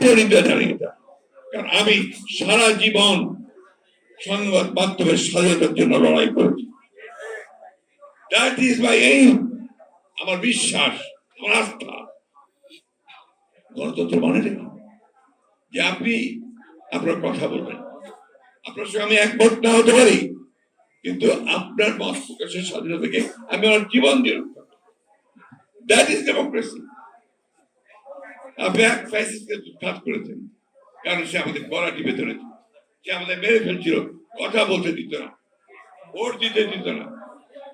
তীব্র জানি কারণ আমি সারা জীবন সংবাদ মাধ্যমের স্বাধীনতার জন্য লড়াই করেছি। দ্যাট ইজ মাই এইম আমার বিশ্বাস, আমার আস্থা। গণতন্ত্র মানে যে আপনি আপনার কথা বলবেন। আপনার সঙ্গে আমি একমত না হতে পারি, কিন্তু আপনার মত প্রকাশের স্বাধীনতাকে আমি আমার জীবন দিয়ে দ্যাট ইজ ডেমোক্রেসি এক ফ্যাসিস্টকে উৎখাত করেছেন কারণ সে আমাদের সে আমাদের মেরে ফেলছিল। কথা বলতে দিত না। ভোট দিতে দিত না।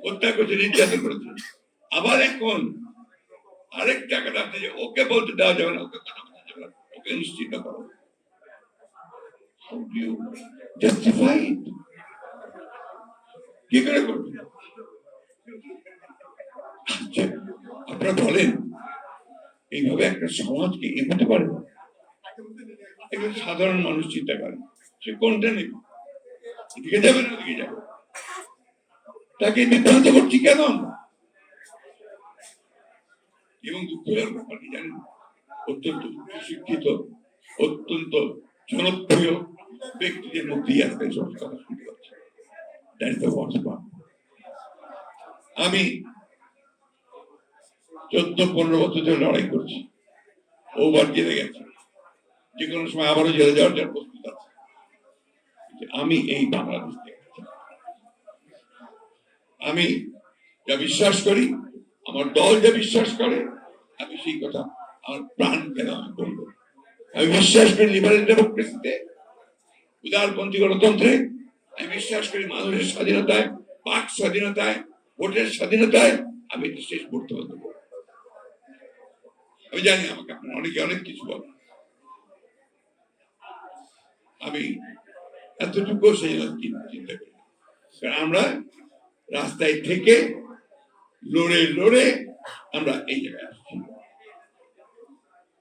হত্যা করছে নির্যাতন করেছে আবার এখন আরেক টাকাটা আপনি ওকে বলতে দেওয়া যাবে না ওকে কথা বলতে যাবে না। ওকে নিশ্চিত করো। It? কি করে করবেন? আচ্ছা, আপনারা বলেন। এইভাবে একটা সমাজকে এগোতে পারে একজন সাধারণ মানুষ চিন্তা করেন সে কোনটা নেবে? এদিকে যাবে না, ওদিকে যাবে তাকে বিভ্রান্ত করছি কেন এবং দুঃখের ব্যাপার কি জানেন, অত্যন্ত শিক্ষিত অত্যন্ত জনপ্রিয় ব্যক্তিদের মধ্যেই আজকে শুনতে পাচ্ছি। আমি চোদ্দ পনেরো বছর ধরে লড়াই করছি। ওবার জেলে গেছে। যে কোনো সময় আবারও জেলে যাওয়ার জন্য প্রস্তুত আছে। আমি এই বাংলাদেশ আমি যা বিশ্বাস করি, আমার দল যা বিশ্বাস করে, আমি সেই কথা আমার প্রাণ কেন আমি বলব আমি বিশ্বাস করি লিবারেল ডেমোক্রেসিতে উদারপন্থী গণতন্ত্রে, আমি বিশ্বাস করি মানুষের স্বাধীনতায় বাক স্বাধীনতায়, ভোটের স্বাধীনতায় আমি শেষ করতে পারব আমি জানি আমাকে অনেকে অনেক কিছু বলেন। আমি এতটুকু সেই চিন্তা করি আমরা রাস্তায় থেকে লড়ে লড়ে আমরা এই জায়গায় আসছি।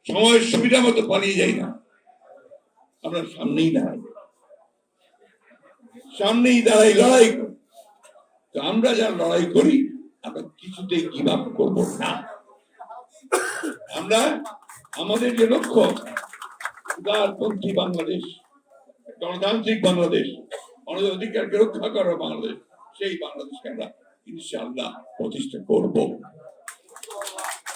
সময়ের সুবিধা মতো পালিয়ে যাই না। আমরা সামনেই দাঁড়াই। সামনেই দাঁড়াই, লড়াই করি। আমরা যা লড়াই করি, আমরা কিছুতেই গিভ আপ করব না। আমরা আমাদের যে লক্ষ্য উদারপন্থী বাংলাদেশ, গণতান্ত্রিক বাংলাদেশ আমাদের অধিকারকে রক্ষা করা বাংলাদেশ, সেই বাংলাদেশকে আমরা ইনশাল্লাহ প্রতিষ্ঠা করব।